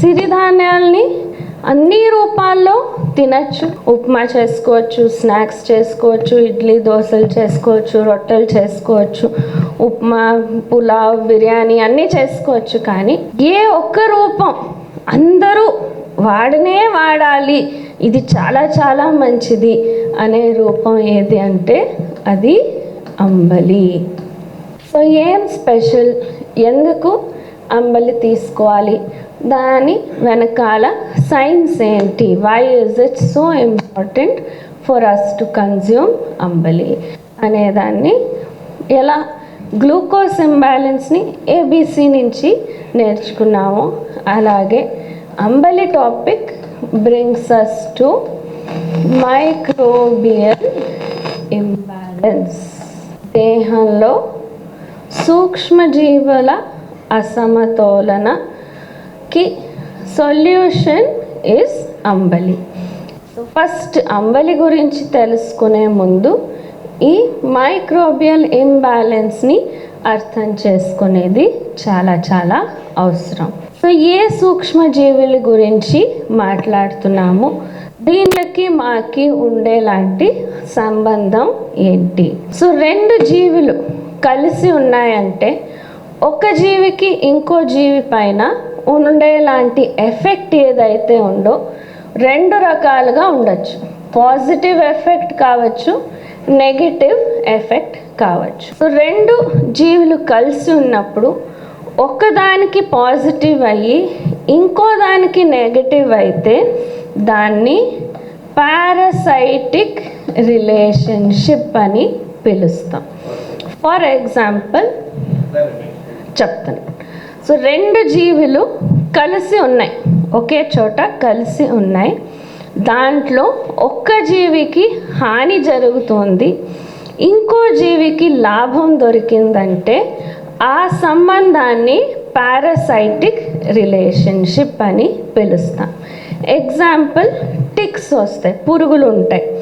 సిరిధాన్యాల్ని అన్ని రూపాల్లో తినచ్చు. ఉప్మా చేసుకోవచ్చు స్నాక్స్ చేసుకోవచ్చు ఇడ్లీ దోశలు చేసుకోవచ్చు రొట్టెలు చేసుకోవచ్చు ఉప్మా పులావ్ బిర్యానీ అన్నీ చేసుకోవచ్చు కానీ ఏ ఒక్క రూపం అందరూ వాడనే వాడాలి. ఇది చాలా చాలా మంచిది అనే రూపం ఏది అంటే అది అంబలి. సో ఏం స్పెషల్? ఎందుకు అంబలి తీసుకోవాలి? దాని వెనకాల సైన్స్ ఏంటి? Why is it so important for us to consume ambali? అనేదాన్ని ఎలా గ్లూకోజ్ ఇంబ్యాలెన్స్ని ఏబీసీ నుంచి నేర్చుకున్నామో అలాగే అంబలి topic brings us to microbial imbalance దేహంలో సూక్ష్మజీవుల అసమతోలనకి సొల్యూషన్ ఇస్ అంబలి ఫస్ట్ అంబలి గురించి తెలుసుకునే ముందు ఈ మైక్రోబియల్ ఇంబ్యాలెన్స్ని అర్థం చేసుకునేది చాలా చాలా అవసరం. సో ఏ సూక్ష్మజీవుల గురించి మాట్లాడుతున్నాము? దీనికి మాకి ఉండేలాంటి సంబంధం ఏంటి? సో రెండు జీవులు కలిసి ఉన్నాయంటే ఒక జీవికి ఇంకో జీవి పైన ఉండేలాంటి ఎఫెక్ట్ ఏదైతే ఉందో రెండు రకాలుగా ఉండొచ్చు. పాజిటివ్ ఎఫెక్ట్ కావచ్చు నెగిటివ్ ఎఫెక్ట్ కావచ్చు. సో రెండు జీవులు కలిసి ఉన్నప్పుడు ఒకదానికి పాజిటివ్ అయ్యి ఇంకో దానికి నెగటివ్ అయితే దాన్ని పారసైటిక్ రిలేషన్షిప్ అని పిలుస్తాం. ఫర్ ఎగ్జాంపుల్ చెప్తాను. సో రెండు జీవులు కలిసి ఉన్నాయి. ఒకే చోట కలిసి ఉన్నాయి. దాంట్లో ఒక్క జీవికి హాని జరుగుతుంది. ఇంకో జీవికి లాభం దొరికిందంటే ఆ సంబంధాన్ని పారాసైటిక్ రిలేషన్షిప్ అని పిలుస్తాం. ఎగ్జాంపుల్ టిక్స్ వస్తాయి పురుగులు ఉంటాయి.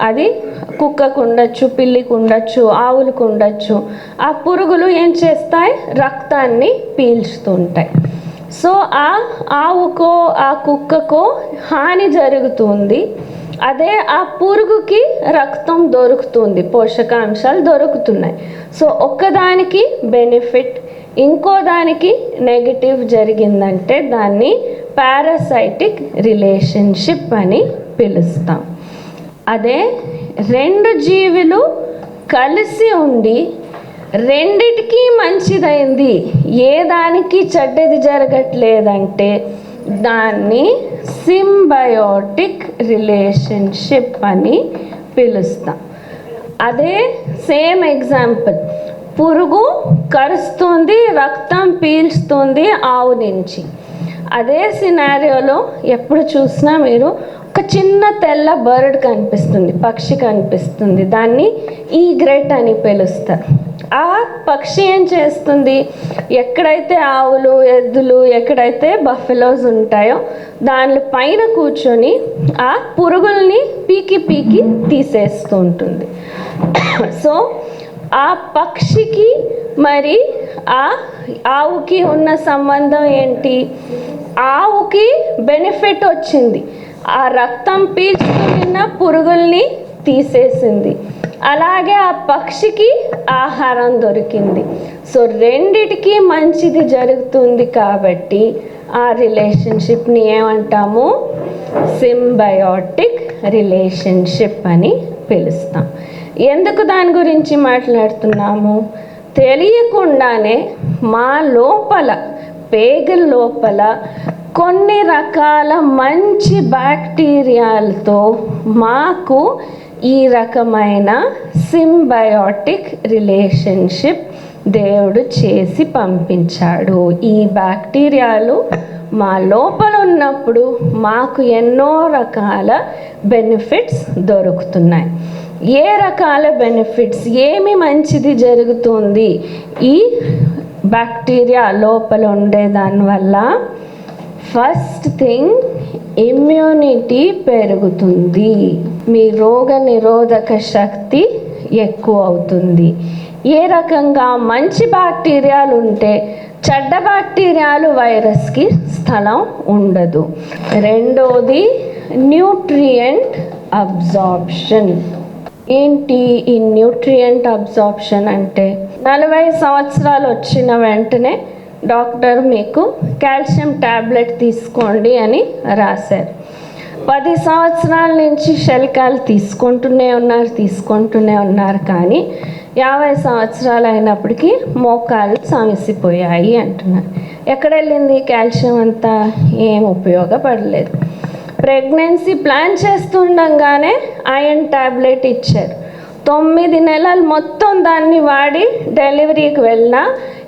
అది కుక్కకు ఉండొచ్చు పిల్లికి ఉండొచ్చు ఆవులకు ఉండొచ్చు ఆ పురుగులు ఏం చేస్తాయి? రక్తాన్ని పీల్చుతుంటాయి. సో ఆ ఆవుకో ఆ కుక్కకో హాని జరుగుతుంది. అదే ఆ పురుగుకి రక్తం దొరుకుతుంది పోషకాంశాలు దొరుకుతున్నాయి. సో ఒక్కదానికి బెనిఫిట్ ఇంకో దానికి నెగిటివ్ జరిగిందంటే దాన్ని పారాసైటిక్ రిలేషన్షిప్ అని పిలుస్తాం. అదే రెండు జీవులు కలిసి ఉండి రెండిటికీ మంచిదైంది ఏ దానికి చెడ్డది జరగట్లేదంటే దాన్ని సింబయోటిక్ రిలేషన్షిప్ అని పిలుస్తాం. అదే సేమ్ ఎగ్జాంపుల్. పురుగు కరుస్తుంది రక్తం పీల్స్తుంది ఆవు నుంచి. అదే సినారియోలో ఎప్పుడు చూసినా మీరు ఒక చిన్న తెల్ల బర్డ్ కనిపిస్తుంది పక్షి కనిపిస్తుంది. దాన్ని ఈగ్రెట్ అని పిలుస్తారు. ఆ పక్షి ఏం చేస్తుంది? ఎక్కడైతే ఆవులు ఎద్దులు ఎక్కడైతే బఫెలోస్ ఉంటాయో దాని పైన కూర్చొని ఆ పురుగుల్ని పీకి పీకి తీసేస్తూ ఉంటుంది. సో ఆ పక్షికి మరి ఆ ఆవుకి ఉన్న సంబంధం ఏంటి? ఆవుకి బెనిఫిట్ వచ్చింది. ఆ రక్తం పీల్చుకున్న పురుగుల్ని తీసేసింది. అలాగే ఆ పక్షికి ఆహారం దొరికింది. సో రెండిటికి మంచిది జరుగుతుంది కాబట్టి ఆ రిలేషన్షిప్ని ఏమంటాము? సింబయోటిక్ రిలేషన్షిప్ అని పిలుస్తాం. ఎందుకు దాని గురించి మాట్లాడుతున్నాము? తెలియకుండానే మా లోపల పేగల లోపల కొన్ని రకాల మంచి బ్యాక్టీరియాలతో మాకు ఈ రకమైన సింబయోటిక్ రిలేషన్షిప్ దేవుడు చేసి పంపించాడు. ఈ బ్యాక్టీరియాలు మా లోపల ఉన్నప్పుడు మాకు ఎన్నో రకాల బెనిఫిట్స్ దొరుకుతున్నాయి. ఏ రకాల బెనిఫిట్స్? ఏమి మంచిది జరుగుతుంది? ఈ బ్యాక్టీరియా లోపల ఉండే దానివల్ల ఫస్ట్ థింగ్ ఇమ్యూనిటీ పెరుగుతుంది. మీ రోగ నిరోధక శక్తి ఎక్కువ అవుతుంది. ఏ రకంగా మంచి బ్యాక్టీరియాలు ఉంటే చెడ్డ బ్యాక్టీరియాలు వైరస్కి స్థలం ఉండదు. రెండోది న్యూట్రియంట్ అబ్జార్ప్షన్. ఏంటి ఈ న్యూట్రియంట్ అబ్జార్ప్షన్ అంటే? నలభై సంవత్సరాలు వచ్చిన వెంటనే డాక్టర్ మీకు కాల్షియం ట్యాబ్లెట్ తీసుకోండి అని రాశారు. పది సంవత్సరాల నుంచి శల్కాలు తీసుకుంటూనే ఉన్నారు తీసుకుంటూనే ఉన్నారు. కానీ యాభై సంవత్సరాలు అయినప్పటికీ మోకాలు సమసిపోయాయి అంటున్నారు. ఎక్కడ వెళ్ళింది కాల్షియం అంతా? ఏం ఉపయోగపడలేదు. ప్రెగ్నెన్సీ ప్లాన్ చేస్తుండగానే ఐరన్ ట్యాబ్లెట్ ఇచ్చారు. తొమ్మిది నెలలు మొత్తం దాన్ని వాడి డెలివరీకి వెళ్ళిన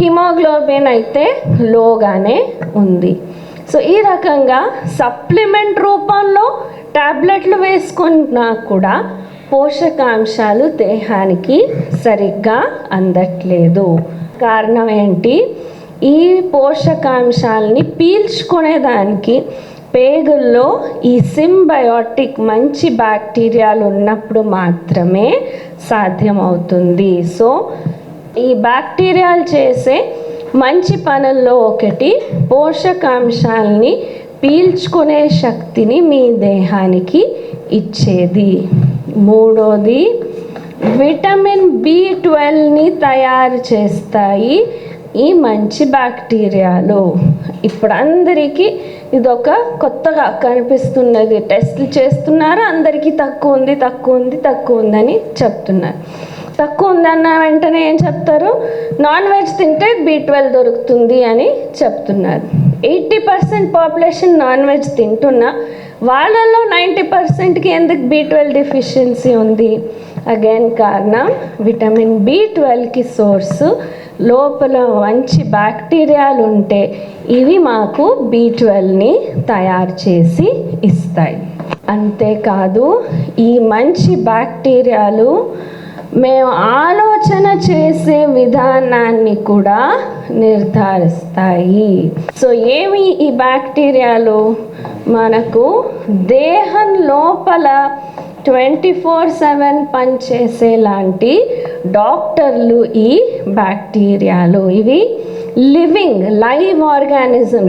హిమోగ్లోబిన్ అయితే లోగానే ఉంది. సో ఈ రకంగా సప్లిమెంట్ రూపంలో టాబ్లెట్లు వేసుకున్నా కూడా పోషకాంశాలు దేహానికి సరిగ్గా అందట్లేదు. కారణం ఏంటి? ఈ పోషకాంశాలని పీల్చుకునేదానికి పేగుల్లో ఈ సింబయోటిక్ మంచి బ్యాక్టీరియాలు ఉన్నప్పుడు మాత్రమే సాధ్యమవుతుంది. సో ఈ బ్యాక్టీరియాలు చేసే మంచి పనుల్లో ఒకటి పోషకాంశాలని పీల్చుకునే శక్తిని మీ దేహానికి ఇచ్చేది. మూడోది విటమిన్ బి ట్వెల్వ్ని తయారు చేస్తాయి ఈ మంచి బ్యాక్టీరియాలు. ఇప్పుడు అందరికీ ఇదొక కొత్తగా కనిపిస్తున్నది. టెస్ట్లు చేస్తున్నారు? అందరికీ తక్కువ ఉంది తక్కువ ఉంది తక్కువ ఉందని చెప్తున్నారు. తక్కువ ఉందన్న వెంటనే ఏం చెప్తారు? నాన్ వెజ్ తింటే బి ట్వెల్వ్ దొరుకుతుంది అని చెప్తున్నారు. Eighty percent population non veg తింటున్నా వాళ్ళలో నైంటీ పర్సెంట్కి ఎందుకు బి ట్వెల్వ్ డిఫిషియన్సీ ఉంది? అగైన్ కారణం విటమిన్ బి ట్వెల్వ్కి సోర్సు లోపల మంచి బ్యాక్టీరియాలు ఉంటే ఇవి మాకు బి ట్వెల్వ్ని తయారు చేసి ఇస్తాయి. అంతేకాదు ఈ మంచి బ్యాక్టీరియాలు మేము ఆలోచన చేసే విధానాన్ని కూడా నిర్ధారిస్తాయి. సో ఏమి ఈ బ్యాక్టీరియాలు? మనకు దేహం లోపల ట్వంటీ ఫోర్ సెవెన్ పనిచేసే లాంటి డాక్టర్లు ఈ బ్యాక్టీరియాలు. ఇవి లివింగ్ లైవ్ ఆర్గానిజం.